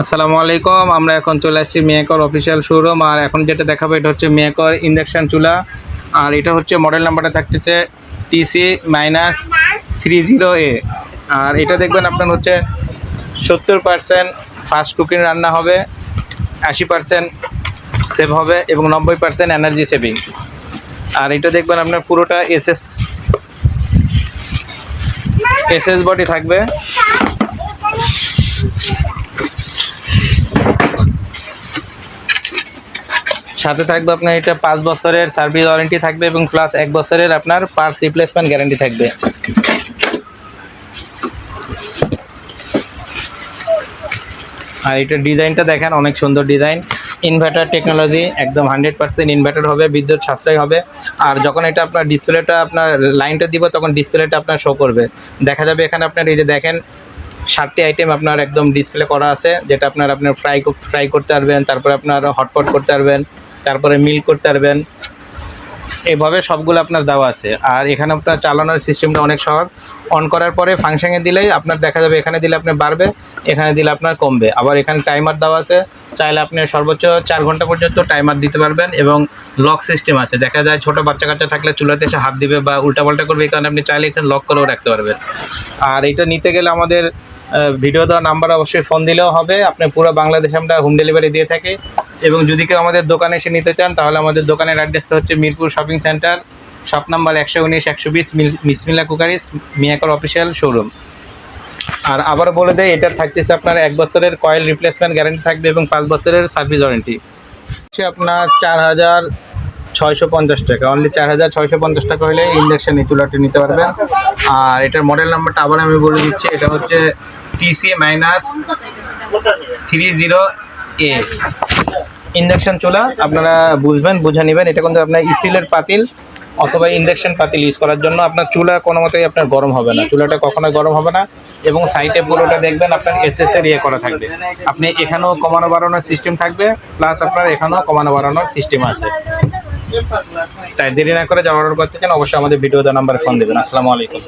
আসসালামু আলাইকুম, আমরা এখন চলে আসছি মেয়াকর অফিসিয়াল শোরুম, আর এখন যেটা দেখাবো এটা হচ্ছে মেয়াকর ইন্ডাকশান চুলা, আর এটা হচ্ছে মডেল নাম্বারটা থাকতেছে TC minus three zero A আর এটা দেখবেন আপনার হচ্ছে সত্তর পার্সেন্ট ফাস্ট কুকিং রান্না হবে, আশি পার্সেন্ট সেভ হবে, এবং নব্বই পার্সেন্ট এনার্জি সেভিং আর এটা দেখবেন আপনার পুরোটা এসএস এসএস বডি থাকবে। সাথে থাকবে আপনার এটা পাঁচ বছরের সার্ভিস ওয়ারেন্টি থাকবে এবং প্লাস এক বছরের আপনার পার্টস রিপ্লেসমেন্ট গ্যারান্টি থাকবে। আর এটার ডিজাইনটা দেখেন, অনেক সুন্দর ডিজাইন। ইনভার্টার টেকনোলজি একদম হান্ড্রেড পার্সেন্ট ইনভার্টার হবে, বিদ্যুৎ সাশ্রয় হবে। আর যখন এটা আপনার ডিসপ্লেটা আপনার লাইনটা দিব, তখন ডিসপ্লেটা আপনার শো করবে। দেখা যাবে এখানে আপনার এই যে দেখেন, ষাটটি আইটেম আপনার একদম ডিসপ্লে করা আছে, যেটা আপনার আপনার ফ্রাই ফ্রাই করতে পারবেন, তারপরে আপনার হটপট করতে পারবেন। তারপরে মিল করতে পারবেন। এভাবে সবগুলো আপনার দেওয়া আছে। আর এখানে আপনার চালানোর সিস্টেমটা অনেক সহজ। অন করার পরে ফাংশনে দিলেই আপনার দেখা যাবে এখানে দিলে আপনার বাড়বে, এখানে দিলে আপনার কমবে। আবার এখানে টাইমার দেওয়া আছে। চাইলে আপনি সর্বোচ্চ চার ঘণ্টা পর্যন্ত টাইমার দিতে পারবেন এবং লক সিস্টেম আছে। দেখা যায় ছোটো বাচ্চা কাচ্চা থাকলে চুলাতে এসে হাত দিবে বা উল্টাপাল্টা করবে, এই কারণে আপনি চাইলে এখানে লক করেও রাখতে পারবেন। আর এটা নিতে গেলে আমাদের ভিডিও দেওয়া নাম্বার অবশ্যই ফোন দিলেও হবে। আপনি পুরো বাংলাদেশে আমরা হোম ডেলিভারি দিয়ে থাকি। এবং যদি কেউ আমাদের দোকানে এসে নিতে চান, তাহলে আমাদের দোকানের অ্যাড্রেসটা হচ্ছে Mirpur shopping centre shop number একশো উনিশ, একশো বিশ মিসমিল্লা কুকারিস মিয়াকর অফিসিয়াল শোরুম আর আবার বলে দেয় এটার থাকতেছে আপনার এক বছরের কয়েল রিপ্লেসমেন্ট গ্যারান্টি থাকবে এবং পাঁচ বছরের সার্ভিস ওয়ারেন্টি হচ্ছে আপনার চার হাজার ছয়শো পঞ্চাশ টাকা। অনলি চার হাজার ছয়শো পঞ্চাশ টাকা হলে ইন্ডাকশান এই চুলাটি নিতে পারবেন। আর এটার মডেল নাম্বারটা আবার আমি বলে দিচ্ছি, এটা হচ্ছে TC minus three zero A induction চুলা, আপনারা বুঝবেন, বুঝে নেবেন। এটা কিন্তু আপনার স্টিলের পাতিল অথবা ইন্ডাকশন পাতিল ইউজ করার জন্য আপনার চুলা কোনো মতেই আপনার গরম হবে না। চুলাটা কখনোই গরম হবে না এবং সাইডে পুরোটা দেখবেন আপনার এসএস এর ইয়ে করা থাকবে। আপনি এখানেও কমানো বাড়ানোর সিস্টেম থাকবে প্লাস আপনার এখানেও কমানো বাড়ানোর সিস্টেম আছে। তাই দেরি না করে যাওয়ার করতে চান, অবশ্যই আমাদের ভিডিও নাম্বারে ফোন দেবেন। আসসালামু আলাইকুম।